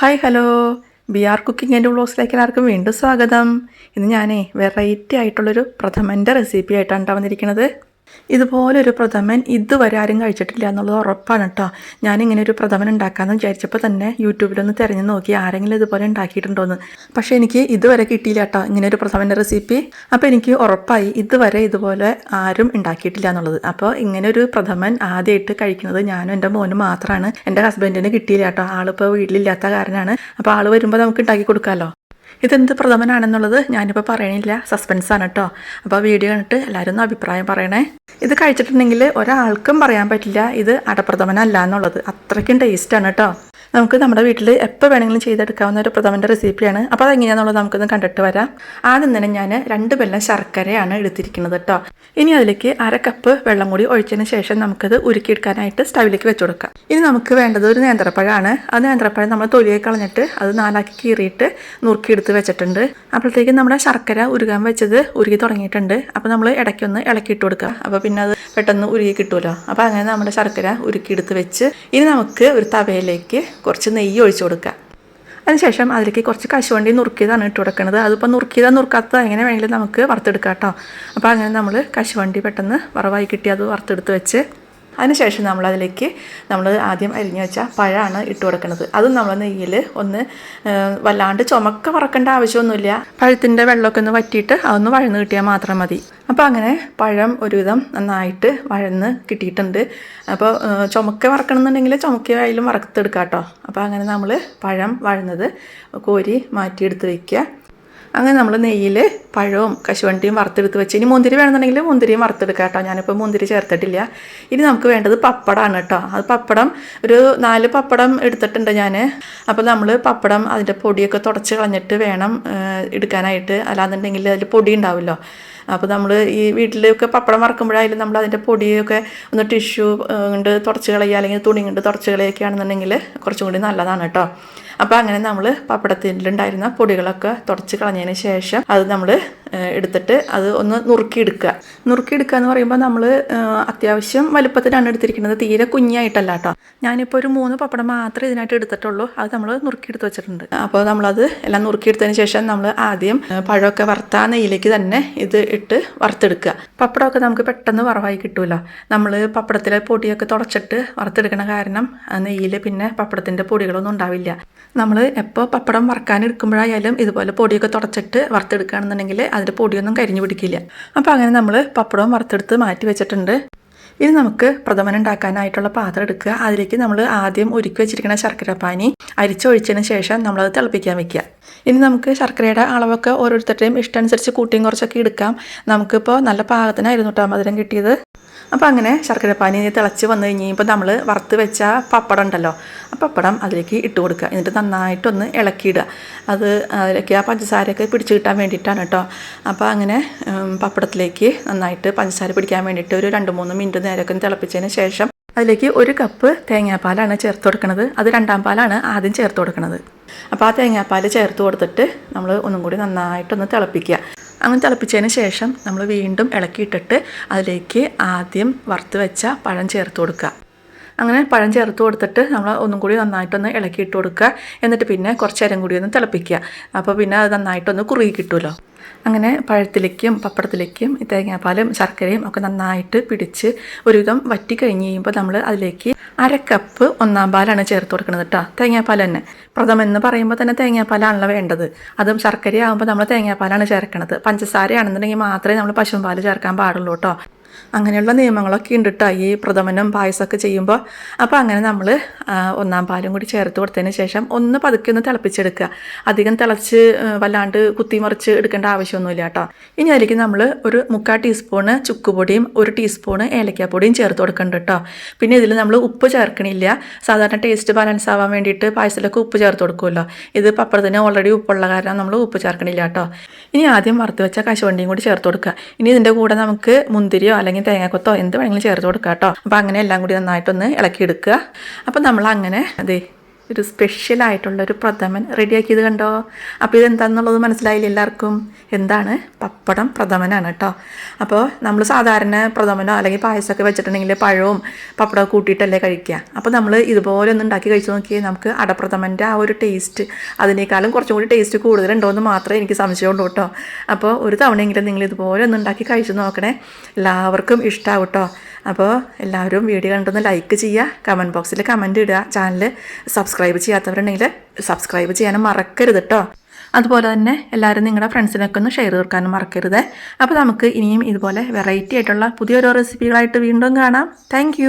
Hi hello. B R cooking എന്റെ വ്ളോഗ്സിലേക്ക് എല്ലാവർക്കും വീണ്ടും സ്വാഗതം. ഇന്ന് ഞാനേ വെറൈറ്റി ആയിട്ടുള്ളൊരു പ്രഥമന്റെ റെസിപ്പി ആയിട്ടാണ് വന്നിരിക്കുന്നത് ഇതുപോലൊരു പ്രഥമൻ ഇതുവരെ ആരും കഴിച്ചിട്ടില്ല എന്നുള്ളത് ഉറപ്പാണ് കേട്ടോ. ഞാനിങ്ങനെ ഒരു പ്രഥമൻ ഉണ്ടാക്കാമെന്ന് വിചാരിച്ചപ്പോൾ തന്നെ യൂട്യൂബിലൊന്ന് തിരഞ്ഞു നോക്കി ആരെങ്കിലും ഇതുപോലെ ഉണ്ടാക്കിയിട്ടുണ്ടോയെന്ന് പക്ഷേ എനിക്ക് ഇതുവരെ കിട്ടിയില്ല കേട്ടോ ഇങ്ങനെ ഒരു പ്രഥമന്റെ റെസിപ്പി അപ്പോൾ എനിക്ക് ഉറപ്പായി ഇതുവരെ ഇതുപോലെ ആരും ഉണ്ടാക്കിയിട്ടില്ല എന്നുള്ളത്. അപ്പോൾ ഇങ്ങനെ ഒരു പ്രഥമൻ ആദ്യമായിട്ട് കഴിക്കുന്നത് ഞാനും എന്റെ മോനും മാത്രമാണ് എന്റെ ഹസ്ബൻഡിന് കിട്ടിയില്ല കേട്ടോ. ആളിപ്പോൾ വീട്ടിലില്ലാത്ത കാരണമാണ് അപ്പോൾ ആൾ വരുമ്പോൾ നമുക്ക് ഉണ്ടാക്കി കൊടുക്കാമല്ലോ ഇതെന്ത് പ്രഥമനാണെന്നുള്ളത് ഞാനിപ്പോൾ പറയണില്ല. സസ്പെൻസാണ് കേട്ടോ അപ്പോൾ വീഡിയോ കണ്ടിട്ട് എല്ലാവരും ഒന്ന് അഭിപ്രായം പറയണേ. ഇത് കഴിച്ചിട്ടുണ്ടെങ്കിൽ ഒരാൾക്കും പറയാൻ പറ്റില്ല ഇത് അടപ്രഥമനല്ല എന്നുള്ളത്. അത്രയ്ക്കും ടേസ്റ്റാണ് കേട്ടോ നമുക്ക് നമ്മുടെ വീട്ടിൽ എപ്പോൾ വേണമെങ്കിലും ചെയ്തെടുക്കാവുന്ന ഒരു പ്രഥമന്റെ റെസിപ്പിയാണ്. അപ്പോൾ അതെങ്ങനെയാണെന്നുള്ളത് നമുക്കൊന്ന് കണ്ടിട്ട് വരാം. ആദ്യം തന്നെ ഞാൻ രണ്ട് വെള്ളം ശർക്കരയാണ് എടുത്തിരിക്കുന്നത് കേട്ടോ ഇനി അതിലേക്ക് അര കപ്പ് വെള്ളം കൂടി ഒഴിച്ചതിന് ശേഷം നമുക്കത് ഉരുക്കിയെടുക്കാനായിട്ട് സ്റ്റവിലേക്ക് വെച്ച് കൊടുക്കാം. ഇനി നമുക്ക് വേണ്ടത് ഒരു നേന്ത്രപ്പഴമാണ് ആ നേന്ത്രപ്പഴം നമ്മൾ തൊലിയെ കളഞ്ഞിട്ട് അത് നാലാക്കി കീറിയിട്ട് നുറുക്കിയെടുത്ത് വെച്ചിട്ടുണ്ട്. അപ്പോഴത്തേക്കും നമ്മുടെ ശർക്കര ഉരുകാൻ വെച്ചത് ഉരുകി തുടങ്ങിയിട്ടുണ്ട്. അപ്പോൾ നമ്മൾ ഇടയ്ക്കൊന്ന് ഇളക്കിയിട്ട് കൊടുക്കുക അപ്പോൾ പിന്നെ അത് പെട്ടെന്ന് ഉരുകി കിട്ടുമല്ലോ അപ്പോൾ അങ്ങനെ നമ്മുടെ ശർക്കര ഉരുക്കിയെടുത്ത് വെച്ച് ഇനി നമുക്ക് ഒരു തവയിലേക്ക് കുറച്ച് നെയ്യ് ഒഴിച്ചു കൊടുക്കുക. അതിനുശേഷം അതിലേക്ക് കുറച്ച് കശുവണ്ടി നുറുക്കിയതാണ് ഇട്ട് കൊടുക്കുന്നത് അതിപ്പോൾ നുറുക്കിയതാ നുറുക്കാത്തത് എങ്ങനെ വേണമെങ്കിലും നമുക്ക് വറുത്തെടുക്കാം കേട്ടോ. അപ്പോൾ അങ്ങനെ നമ്മൾ കശുവണ്ടി പെട്ടെന്ന് വറവായി കിട്ടി. അത് വറുത്തെടുത്ത് വെച്ച് അതിനുശേഷം നമ്മൾ അതിലേക്ക് നമ്മൾ ആദ്യം അരിഞ്ഞു വെച്ച പഴമാണ് ഇട്ട് കൊടുക്കുന്നത്. അതും നമ്മൾ നെയ്യിൽ ഒന്ന് വല്ലാണ്ട് ചുമക്ക വറക്കേണ്ട ആവശ്യമൊന്നുമില്ല. പഴത്തിന്റെ വെള്ളമൊക്കെ ഒന്ന് വറ്റിയിട്ട് അതൊന്ന് വഴന്ന് കിട്ടിയാൽ മാത്രം മതി. അപ്പോൾ അങ്ങനെ പഴം ഒരുവിധം നന്നായിട്ട് വഴന്ന് കിട്ടിയിട്ടുണ്ട്. അപ്പോൾ ചുമക്ക വറക്കണമെന്നുണ്ടെങ്കിൽ ചുമക്കയായാലും വറുത്തെടുക്കാം കേട്ടോ. അപ്പോൾ അങ്ങനെ നമ്മൾ പഴം വഴന്നത് കോരി മാറ്റിയെടുത്ത് വയ്ക്കുക അങ്ങനെ നമ്മൾ നെയ്യിൽ പഴവും കശുവണ്ടിയും വറുത്തെടുത്ത് വെച്ച്. ഇനി മുന്തിരി വേണമെന്നുണ്ടെങ്കിൽ മുന്തിരിയും വറുത്തെടുക്കാം കേട്ടോ. ഞാനിപ്പോൾ മുന്തിരി ചേർത്തിട്ടില്ല. ഇനി നമുക്ക് വേണ്ടത് പപ്പടമാണ് കേട്ടോ. അത് പപ്പടം ഒരു നാല് പപ്പടം എടുത്തിട്ടുണ്ട് ഞാൻ അപ്പോൾ നമ്മൾ പപ്പടം അതിന്റെ പൊടിയൊക്കെ തുടച്ച് കളഞ്ഞിട്ട് വേണം എടുക്കാനായിട്ട്. അല്ലാന്നുണ്ടെങ്കിൽ അതിൽ പൊടി ഉണ്ടാവുമല്ലോ. അപ്പോൾ നമ്മൾ ഈ വീട്ടിലൊക്കെ പപ്പടം വറക്കുമ്പോഴായാലും നമ്മൾ അതിന്റെ പൊടിയൊക്കെ ഒന്ന് ടിഷ്യൂ കൊണ്ട് തുടച്ച് കളയുക അല്ലെങ്കിൽ തുണി കൊണ്ട് തുടച്ച് കളയൊക്കെ ആണെന്നുണ്ടെങ്കിൽ കുറച്ചും കൂടി നല്ലതാണ് കേട്ടോ. അപ്പോൾ അങ്ങനെ നമ്മൾ പപ്പടത്തിലുണ്ടായിരുന്ന പൊടികളൊക്കെ തുടച്ച് കളഞ്ഞതിന് ശേഷം അത് നമ്മൾ എടുത്തിട്ട് അത് ഒന്ന് നുറുക്കിയെടുക്കുക. നുറുക്കിയെടുക്കുക എന്ന് പറയുമ്പോൾ നമ്മൾ അത്യാവശ്യം വലുപ്പത്തിലാണ് എടുത്തിരിക്കുന്നത്. തീരെ കുഞ്ഞായിട്ടല്ല കേട്ടോ ഞാനിപ്പോൾ ഒരു മൂന്ന് പപ്പടം മാത്രമേ ഇതിനായിട്ട് എടുത്തിട്ടുള്ളൂ. അത് നമ്മൾ നുറുക്കിയെടുത്ത് വെച്ചിട്ടുണ്ട്. അപ്പോൾ നമ്മളത് എല്ലാം നുറുക്കിയെടുത്തതിന് ശേഷം നമ്മൾ ആദ്യം പഴമൊക്കെ വറുത്താ നെയ്യിലേക്ക് തന്നെ ഇത് ഇട്ട് വറുത്തെടുക്കുക. പപ്പടമൊക്കെ നമുക്ക് പെട്ടെന്ന് വറവായി കിട്ടുമല്ലോ നമ്മൾ പപ്പടത്തിലെ പൊടിയൊക്കെ തുടച്ചിട്ട് വറുത്തെടുക്കണ കാരണം നെയ്യിൽ പിന്നെ പപ്പടത്തിന്റെ പൊടികളൊന്നും ഉണ്ടാവില്ല. നമ്മൾ എപ്പോൾ പപ്പടം വറക്കാൻ എടുക്കുമ്പോഴായാലും ഇതുപോലെ പൊടിയൊക്കെ തുടച്ചിട്ട് വറുത്തെടുക്കുകയാണെന്നുണ്ടെങ്കിൽ അതിന്റെ പൊടിയൊന്നും കരിഞ്ഞു പിടിക്കില്ല. അപ്പോൾ അങ്ങനെ നമ്മൾ പപ്പടവും വറുത്തെടുത്ത് മാറ്റി വെച്ചിട്ടുണ്ട്. ഇനി നമുക്ക് പ്രഥമൻ ഉണ്ടാക്കാനായിട്ടുള്ള പാത്രം എടുക്കുക. അതിലേക്ക് നമ്മൾ ആദ്യം ഒരുക്കി വെച്ചിരിക്കുന്ന ശർക്കരപ്പാനി അരിച്ചൊഴിച്ചതിന് ശേഷം നമ്മളത് തിളപ്പിക്കാൻ വെക്കുക. ഇനി നമുക്ക് ശർക്കരയുടെ അളവൊക്കെ ഓരോരുത്തരുടെയും ഇഷ്ടമനുസരിച്ച് കൂട്ടിയും കുറച്ചൊക്കെ എടുക്കാം. നമുക്കിപ്പോൾ നല്ല പാകത്തിനായിരുന്നു കേട്ടോ മധുരം കിട്ടിയത്. അപ്പോൾ അങ്ങനെ ശർക്കരപ്പാനി തിളച്ച് വന്നു കഴിഞ്ഞപ്പോൾ നമ്മൾ വറുത്ത് വെച്ച പപ്പടം ഉണ്ടല്ലോ പപ്പടം അതിലേക്ക് ഇട്ട് കൊടുക്കുക. എന്നിട്ട് നന്നായിട്ടൊന്ന് ഇളക്കിയിടുക. അത് അതിലേക്ക് ആ പഞ്ചസാരയൊക്കെ പിടിച്ച് കിട്ടാൻ വേണ്ടിയിട്ടാണ് കേട്ടോ. അപ്പോൾ അങ്ങനെ പപ്പടത്തിലേക്ക് നന്നായിട്ട് പഞ്ചസാര പിടിക്കാൻ വേണ്ടിയിട്ട് ഒരു രണ്ട് മൂന്ന് മിനിറ്റ് നേരമൊക്കെ തിളപ്പിച്ചതിന് ശേഷം അതിലേക്ക് ഒരു കപ്പ് തേങ്ങാപ്പാലാണ് ചേർത്ത് കൊടുക്കുന്നത് അത് രണ്ടാം പാലാണ് ആദ്യം ചേർത്ത് കൊടുക്കുന്നത് അപ്പോൾ ആ തേങ്ങാപ്പാൽ ചേർത്ത് കൊടുത്തിട്ട് നമ്മൾ ഒന്നും കൂടി നന്നായിട്ടൊന്ന് തിളപ്പിക്കുക. അങ്ങനെ തിളപ്പിച്ചതിന് ശേഷം നമ്മൾ വീണ്ടും ഇളക്കിയിട്ടിട്ട് അതിലേക്ക് ആദ്യം വറുത്ത് വെച്ച പഴം ചേർത്ത് കൊടുക്കുക. അങ്ങനെ പഴം ചേർത്ത് കൊടുത്തിട്ട് നമ്മൾ ഒന്നും കൂടി നന്നായിട്ടൊന്ന് ഇളക്കിയിട്ട് കൊടുക്കുക. എന്നിട്ട് പിന്നെ കുറച്ച് നേരം കൂടി ഒന്ന് തിളപ്പിക്കുക. അപ്പോൾ പിന്നെ അത് നന്നായിട്ടൊന്ന് കുറുകി കിട്ടുമല്ലോ. അങ്ങനെ പഴത്തിലേക്കും പപ്പടത്തിലേക്കും തേങ്ങാപ്പാലും ശർക്കരയും ഒക്കെ നന്നായിട്ട് പിടിച്ച് ഒരുവിധം വറ്റി കഴിഞ്ഞ് കഴിയുമ്പോൾ നമ്മൾ അതിലേക്ക് അര കപ്പ് ഒന്നാം പാലാണ് ചേർത്ത് കൊടുക്കുന്നത് കേട്ടോ. തേങ്ങാപ്പാൽ തന്നെ. പ്രഥമം എന്ന് പറയുമ്പോൾ തന്നെ തേങ്ങാപ്പാലാണല്ലോ വേണ്ടത്. അതും ശർക്കരയാകുമ്പോൾ നമ്മൾ തേങ്ങാപ്പാലാണ് ചേർക്കണത്. പഞ്ചസാരയാണെന്നുണ്ടെങ്കിൽ മാത്രമേ നമ്മൾ പശുമ്പാൽ ചേർക്കാൻ പാടുള്ളൂ കേട്ടോ. അങ്ങനെയുള്ള നിയമങ്ങളൊക്കെ ഉണ്ട് കേട്ടോ ഈ പ്രഥമനും പായസമൊക്കെ ചെയ്യുമ്പോൾ അപ്പോൾ അങ്ങനെ നമ്മൾ ഒന്നാം പാലും കൂടി ചേർത്ത് കൊടുത്തതിന് ശേഷം ഒന്ന് പതുക്കെ ഒന്ന് തിളപ്പിച്ചെടുക്കുക. അധികം തിളച്ച് വല്ലാണ്ട് കുത്തിമറിച്ച് എടുക്കേണ്ട ആവശ്യമൊന്നുമില്ല കേട്ടോ. ഇനി അതിലേക്ക് നമ്മൾ ഒരു മുക്കാൽ ടീസ്പൂണ് ചുക്കുപൊടിയും ഒരു ടീസ്പൂണ് ഏലക്കാപ്പൊടിയും ചേർത്ത് കൊടുക്കുന്നുണ്ട് കേട്ടോ. പിന്നെ ഇതിൽ നമ്മൾ ഉപ്പ് ചേർക്കണില്ല. സാധാരണ ടേസ്റ്റ് ബാലൻസ് ആവാൻ വേണ്ടിയിട്ട് പായസത്തിലൊക്കെ ഉപ്പ് ചേർത്ത് കൊടുക്കുമല്ലോ. ഇത് പപ്പടത്തിന് ഓൾറെഡി ഉപ്പുള്ള കാരണം നമ്മൾ ഉപ്പ് ചേർക്കണില്ല കേട്ടോ. ഇനി ആദ്യം വറുത്ത് വെച്ച കശുവണ്ടിയും കൂടി ചേർത്ത് കൊടുക്കുക. ഇനി ഇതിന്റെ കൂടെ നമുക്ക് മുന്തിരിയോ അല്ലെങ്കിൽ തേങ്ങാക്കൊത്തോ എന്ത് വേണമെങ്കിലും ചേർത്ത് കൊടുക്കാം കേട്ടോ അപ്പോൾ അങ്ങനെ എല്ലാം കൂടി നന്നായിട്ടൊന്ന് ഇളക്കിയെടുക്കുക. അപ്പോൾ നമ്മൾ അങ്ങനെ അതെ ഒരു ഒരു പ്രഥമൻ റെഡിയാക്കിയത് കണ്ടോ? അപ്പോൾ ഇതെന്താണെന്നുള്ളത് മനസ്സിലായില്ല എല്ലാവർക്കും? എന്താണ്? പപ്പടം പ്രഥമനാണ് കേട്ടോ. അപ്പോൾ നമ്മൾ സാധാരണ പ്രഥമനോ അല്ലെങ്കിൽ പായസമൊക്കെ വെച്ചിട്ടുണ്ടെങ്കിൽ പഴവും പപ്പടവും കൂട്ടിയിട്ടല്ലേ കഴിക്കുക. അപ്പോൾ നമ്മൾ ഇതുപോലെ ഒന്ന് ഉണ്ടാക്കി കഴിച്ചു നോക്കിയാൽ നമുക്ക് അടപ്രഥമന്റെ ആ ഒരു ടേസ്റ്റ് അതിനേക്കാളും കുറച്ചും കൂടി ടേസ്റ്റ് കൂടുതലുണ്ടോ എന്ന് മാത്രമേ എനിക്ക് സംശയമുള്ളൂ കേട്ടോ. അപ്പോൾ ഒരു തവണയെങ്കിലും നിങ്ങൾ ഇതുപോലെ ഒന്ന് ഉണ്ടാക്കി കഴിച്ചു നോക്കണേ. എല്ലാവർക്കും ഇഷ്ടമാവും കേട്ടോ. അപ്പോൾ എല്ലാവരും വീഡിയോ കണ്ടൊന്ന് ലൈക്ക് ചെയ്യുക കമന്റ് ബോക്സിൽ കമന്റ് ഇടുക ചാനൽ സബ്സ്ക്രൈബ് ചെയ്യാത്തവരുണ്ടെങ്കിൽ സബ്സ്ക്രൈബ് ചെയ്യാനും മറക്കരുത് കേട്ടോ അതുപോലെ തന്നെ എല്ലാവരും നിങ്ങളുടെ ഫ്രണ്ട്സിനൊക്കെ ഒന്ന് ഷെയർ തീർക്കാനും മറക്കരുത്. അപ്പോൾ നമുക്ക് ഇനിയും ഇതുപോലെ വെറൈറ്റി ആയിട്ടുള്ള പുതിയൊരു റെസിപ്പികളായിട്ട് വീണ്ടും കാണാം. താങ്ക്